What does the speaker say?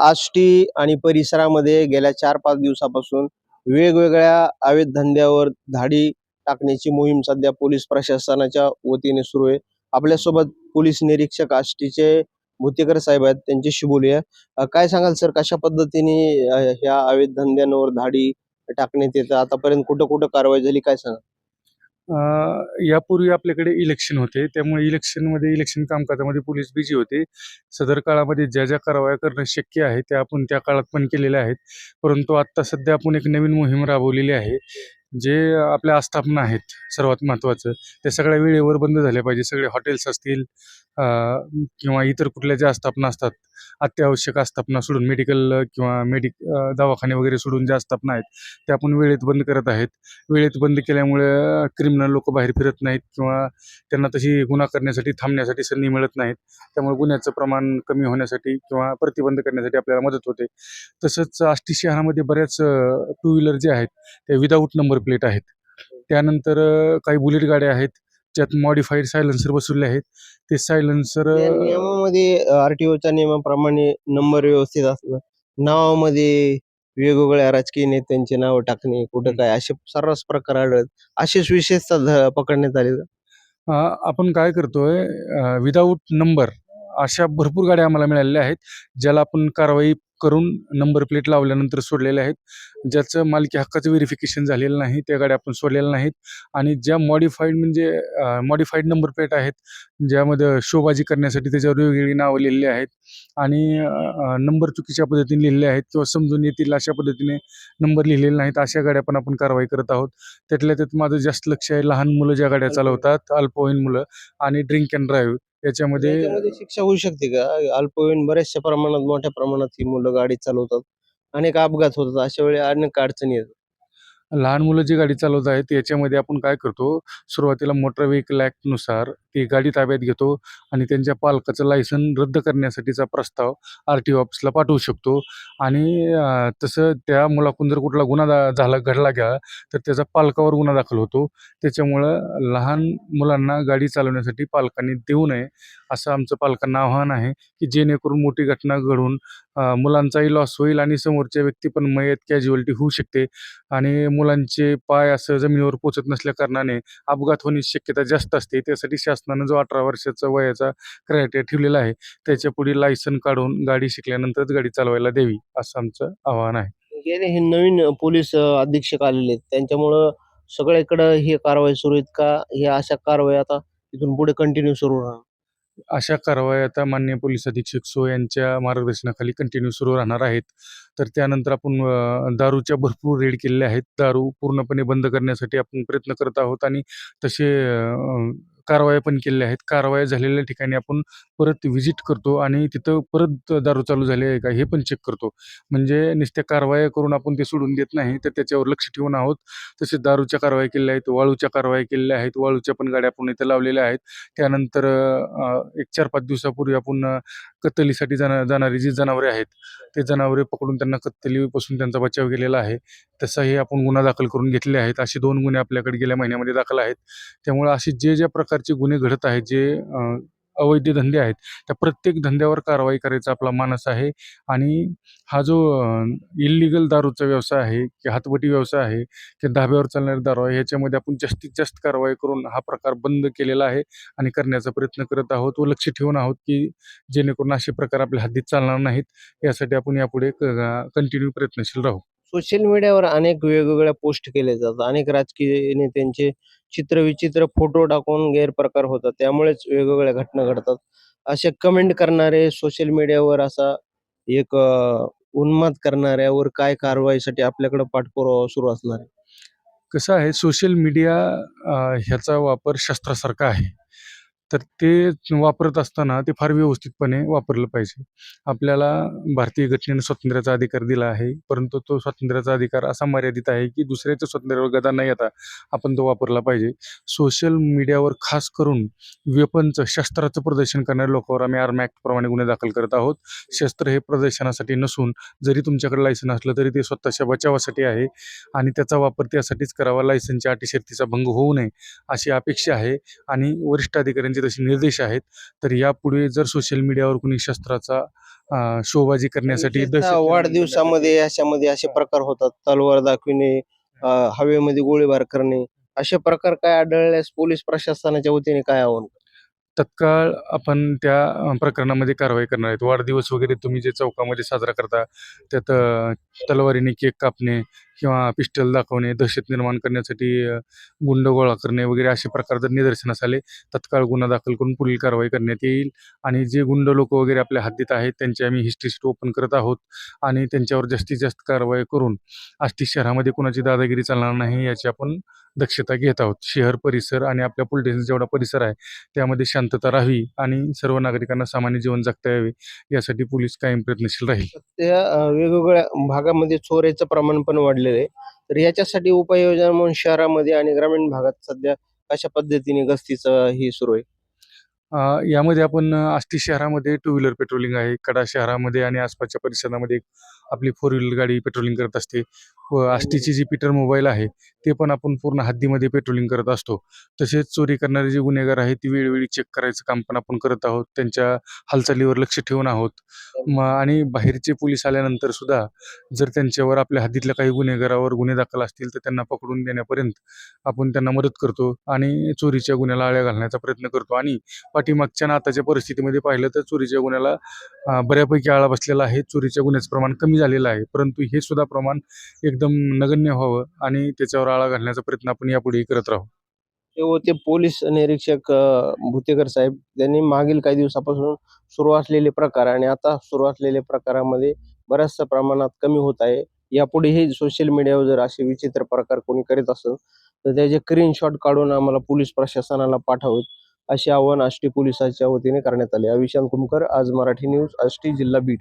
आष्टी आणि परिसरामध्ये गेल्या चार पाच दिवसापासून वेगवेगळ्या अवैध धंद्यावर धाडी टाकण्याची मोहीम सध्या पोलीस प्रशासनाच्या वतीने सुरू आहे. आपल्यासोबत पोलीस निरीक्षक आष्टीचे भुतेकर साहेब आहेत. त्यांच्याशी बोलूया. काय सांगाल सर कशा पद्धतीने ह्या अवैध धंद्यांवर धाडी टाकण्यात येतं? आतापर्यंत कुठं कुठं कारवाई झाली? काय सांगा यापूर्वी आपल्याकडे इलेक्शन होते. त्यामुळे इलेक्शनमध्ये इलेक्शन कामकाजामध्ये पोलीस बिझी होते. सदर काळामध्ये ज्या ज्या कारवाया करणं शक्य आहे त्या आपण त्या काळात पण केलेल्या आहेत. परंतु आत्ता सध्या आपण एक नवीन मोहीम राबवलेली आहे. जे आपल्या आस्थापना आहेत सर्वात महत्त्वाचं ते सगळ्या वेळेवर बंद झाल्या पाहिजे. सगळे हॉटेल्स असतील किंवा इतर कुठल्या ज्या आस्थापना असतात अत्यावश्यक आस्थापना सोडून मेडिकल किंवा मेडिक दवाखाने वगैरे सोडून ज्या आस्थापना आहेत त्या आपण वेळेत बंद करत आहेत. वेळेत बंद केल्यामुळे क्रिमिनल लोक बाहेर फिरत नाहीत किंवा त्यांना तशी गुन्हा करण्यासाठी थांबण्यासाठी संधी मिळत नाहीत. त्यामुळे गुन्ह्याचं प्रमाण कमी होण्यासाठी किंवा प्रतिबंध करण्यासाठी आपल्याला मदत होते. तसंच आष्टी शहरामध्ये बऱ्याच टू व्हीलर जे आहेत ते विदाऊट नंबर प्लेट आहेत. त्यानंतर काही बुलेट गाड्या आहेत. ज्यात मॉडिफाईड सायलेन्सर बसवले आहेत. ते सायलेन्सर नियमामध्ये आरटीओच्या नियमाप्रमाणे नंबर व्यवस्थित असणं नावामध्ये वेगवेगळ्या राजकीय नेत्यांचे नाव टाकणे कुठं काय असे सर्रास प्रकार आढळत असेच विशेषतः पकडण्यात आले आपण काय करतोय विदाऊट नंबर अशा भरपूर गाड्या आम्हाला मिळालेल्या आहेत ज्याला आपण कारवाई करून नंबर प्लेट लावल्यानंतर सोडलेले आहेत. ज्याचं मालकी हक्काचं व्हेरिफिकेशन झालेलं नाही त्या गाड्या आपण सोडलेल्या नाहीत. आणि ज्या मॉडिफाईड म्हणजे मॉडिफाईड नंबर प्लेट आहेत ज्यामध्ये शोबाजी करण्यासाठी त्याच्यावर वेगवेगळी नावं लिहिलेली आहेत आणि नंबर चुकीच्या पद्धतीने लिहिलेले आहेत किंवा समजून येतील अशा पद्धतीने नंबर लिहिलेले नाहीत अशा गाड्या पण आपण कारवाई करत आहोत. त्यातल्या त्यात माझं जास्त लक्ष आहे लहान मुलं ज्या गाड्या चालवतात अल्पवयीन मुलं आणि ड्रिंक अँड ड्राईव्ह याच्यामध्ये शिक्षा होऊ शकते का? अल्पवयीन बऱ्याचशा प्रमाणात मोठ्या प्रमाणात ही मुलं गाडी चालवतात. अनेक अपघात होतात. अशा वेळी अनेक अडचणी येतात. लहान मुलं जी गाडी चालवत आहेत याच्यामध्ये आपण काय करतो सुरुवातीला मोटर व्हेकल ॲक्टनुसार ती गाडी ताब्यात घेतो आणि त्यांच्या पालकाचं लायसन रद्द करण्यासाठीचा प्रस्ताव आर टी ओ ऑफिसला पाठवू शकतो. आणि तसं त्या मुलाकडून जर कुठला गुन्हा दा- झाला घडला गेला तर त्याचा पालकावर गुन्हा दाखल होतो. त्याच्यामुळं लहान मुलांना गाडी चालवण्यासाठी पालकांनी देऊ नये. असं आमचं पालकांना आव्हान आहे की जेणेकरून मोठी घटना घडून मुलांचाही लॉस होईल आणि समोरच्या व्यक्ती पण मयत कॅज्युअलिटी होऊ शकते. आणि मुलांचे पाय असं जमिनीवर पोचत नसल्या कारणाने अपघात होण्याची शक्यता जास्त असते. त्यासाठी शासनानं जो अठरा वर्षाचा वयाचा क्रायटेरिया ठेवलेला आहे त्याच्या पुढे लायसन काढून गाडी शिकल्यानंतरच गाडी चालवायला द्यावी असं आमचं आव्हान आहे. गेले हे नवीन पोलीस अधीक्षक आलेले आहेत. त्यांच्यामुळं सगळ्याकडं ही कारवाई सुरू आहेत का? हे अशा कारवाई आता इथून पुढे कंटिन्यू सुरू राहणार. अशा कारवाया आता माननीय पोलीस अधीक्षक सो यांच्या मार्गदर्शनाखाली कंटिन्यू सुरू राहणार आहेत. तर त्यानंतर आपण दारूच्या भरपूर रेड केलेल्या आहेत. दारू पूर्णपणे बंद करण्यासाठी आपण प्रयत्न करत आहोत आणि तसे कारवाया पण केलेल्या आहेत. कारवाया झालेल्या ठिकाणी आपण परत व्हिजिट करतो आणि तिथं परत दारू चालू झाली आहे का हे पण चेक करतो. म्हणजे नुसत्या कारवाया करून आपण ते सोडून देत नाही तर त्याच्यावर लक्ष ठेवून आहोत. तसेच दारूच्या कारवाई केलेल्या आहेत वाळूच्या कारवाई केलेल्या आहेत. वाळूच्या पण गाड्या आपण इथं लावलेल्या आहेत. त्यानंतर एक चार पाच दिवसापूर्वी आपण कत्तलीसाठी जाणा जाणारी जी जनावरे आहेत ते जनावरे पकडून त्यांना कत्तलीपासून त्यांचा बचाव केलेला आहे. तसाही आपण गुन्हा दाखल करून घेतले आहेत. असे दोन गुन्हे आपल्याकडे गेल्या महिन्यामध्ये दाखल आहेत. त्यामुळे असे जे ज्या प्रकारचे गुन्हे घडत आहेत जे अवैध धंदे आहेत त्या प्रत्येक धंद्यावर कारवाई करायचा आपला मानस आहे. आणि हा जो इल्लिगल दारूचा व्यवसाय आहे की हातवटी व्यवसाय आहे की धाब्यावर चालणारे दारू आहे ह्याच्यामध्ये आपण जास्तीत जास्त कारवाई करून हा प्रकार बंद केलेला आहे आणि करण्याचा प्रयत्न करत आहोत व लक्ष ठेवून आहोत की जेणेकरून असे प्रकार आपल्या हद्दीत चालणार नाहीत. यासाठी आपण यापुढे कंटिन्यू प्रयत्नशील राहू. सोशल मीडियावर अनेक वेगवेगळ्या पोस्ट केले जातात. अनेक राजकीय नेत्यांचे चित्रविचित्र फोटो टाकून गैरप्रकार होतात. त्यामुळेच वेगवेगळ्या घटना घडतात. असे कमेंट करणारे सोशल मीडियावर असा एक उन्माद करणाऱ्यावर काय कारवाईसाठी आपल्याकडे पाठपुरावा सुरू असणार आहे? कसं आहे सोशल मीडिया ह्याचा वापर शस्त्रासारखा आहे. तर ते वापरत असताना ते फार व्यवस्थितपणे वापरलं पाहिजे. आपल्याला भारतीय घटनेनं स्वातंत्र्याचा अधिकार दिला आहे परंतु तो स्वातंत्र्याचा अधिकार असा मर्यादित आहे की दुसऱ्याच्या स्वातंत्र्यावर गदा न येता आपण तो वापरला पाहिजे. सोशल मीडियावर खास करून वेपनचं शस्त्राचं प्रदर्शन करणाऱ्या लोकांवर आम्ही आर्म ॲक्टप्रमाणे गुन्हे दाखल करत आहोत. शस्त्र हे प्रदर्शनासाठी नसून जरी तुमच्याकडे लायसन असलं तरी ते स्वतःच्या बचावासाठी आहे आणि त्याचा वापर त्यासाठीच करावा. लायसनच्या अटी शर्तीचा भंग होऊ नये अशी अपेक्षा आहे आणि वरिष्ठ अधिकाऱ्यांनी पोलिसांचे तसे निर्देश आहेत. तर यापुढे जर सोशल मीडियावर कुणी शस्त्राचा शोबाजी करण्यासाठी निर्माण वाढदिवसामध्ये अशामध्ये असे प्रकार होतात. तलवार दाखविणे हवेमध्ये गोळीबार करणे. असे प्रकार काय आढळल्यास पोलीस प्रशासनाच्या वतीने काय आव्हान? तत्काळ आपण त्या प्रकरणामध्ये कारवाई करणार आहेत. वाढदिवस वगैरे तुम्ही जे चौकामध्ये साजरा करता त्यात तलवारीने केक कापणे किंवा पिस्टल दाखवणे दहशत निर्माण करण्यासाठी गुंड गोळा करणे वगैरे असे प्रकार जर निदर्शनास आले तत्काळ गुन्हा दाखल करून पुढील कारवाई करण्यात येईल. आणि जे गुंड लोक वगैरे आपल्या हद्दीत आहेत त्यांची आम्ही हिस्ट्री शीट ओपन करत आहोत. आणि त्यांच्यावर जास्तीत जास्त कारवाई करून आष्टी शहरामध्ये कोणाची दादागिरी चालणार नाही याची आपण दक्षता घेत आहोत. शहर परिसर आणि आपल्या पोलीस स्टेशन जेवढा परिसर आहे त्यामध्ये शांतता राहावी आणि सर्व नागरिकांना सामान्य जीवन जगता यावे यासाठी पोलीस कायम प्रयत्नशील राहील. त्या वेगवेगळ्या भागामध्ये चोऱ्याचं प्रमाण पण आहे. तर याच्यासाठी उपाययोजना म्हणून शहरामध्ये आणि ग्रामीण भागात सध्या कशा पद्धतीने गस्तीचं ही सुरू आहे? यामध्ये आपण आष्टी शहरामध्ये टू व्हीलर पेट्रोलिंग आहे कडा शहरामध्ये आणि आसपासच्या परिसरामध्ये आपली फोर व्हीलर गाडी पेट्रोलिंग करत असते. व आष्टीची जी पीटर मोबाईल आहे ते पण आपण पूर्ण हद्दीमध्ये पेट्रोलिंग करत असतो. तसेच चोरी करणारे जे गुन्हेगार आहेत ती वेळोवेळी चेक करायचं काम पण आपण करत आहोत. त्यांच्या हालचालीवर लक्ष ठेवून आहोत. आणि बाहेरचे पोलीस आल्यानंतर सुद्धा जर त्यांच्यावर आपल्या हद्दीतल्या काही गुन्हेगारावर गुन्हे दाखल असतील तर त्यांना पकडून देण्यापर्यंत आपण त्यांना मदत करतो आणि चोरीच्या गुन्ह्याला आळ्या घालण्याचा प्रयत्न करतो. आणि पाठीमागच्या आणि आताच्या परिस्थितीमध्ये पाहिलं तर चोरीच्या गुन्ह्याला बऱ्यापैकी आळा बसलेला आहे. चोरीच्या गुन्ह्याचं प्रमाण कमी झालेलं आहे. परंतु हे सुद्धा प्रमाण एकदम नगण्य व्हावं आणि त्याच्यावर आळा घालण्याचा प्रयत्न आपण यापुढेही करत राहू. ते होते पोलीस निरीक्षक भुतेकर साहेब. त्यांनी मागील काही दिवसापासून सुरू असलेले प्रकार आणि आता सुरू असलेल्या प्रकारामध्ये बऱ्याचशा प्रमाणात कमी होत आहे. यापुढेही सोशल मीडियावर जर असे विचित्र प्रकार कोणी करीत असेल तर त्याचे स्क्रीनशॉट काढून आम्हाला पोलीस प्रशासनाला पाठवत असे आवाहन आष्टी पोलिसाच्या वतीने करण्यात आले. अविशांत कुमकर आज मराठी न्यूज आष्टी जिल्हा बीड.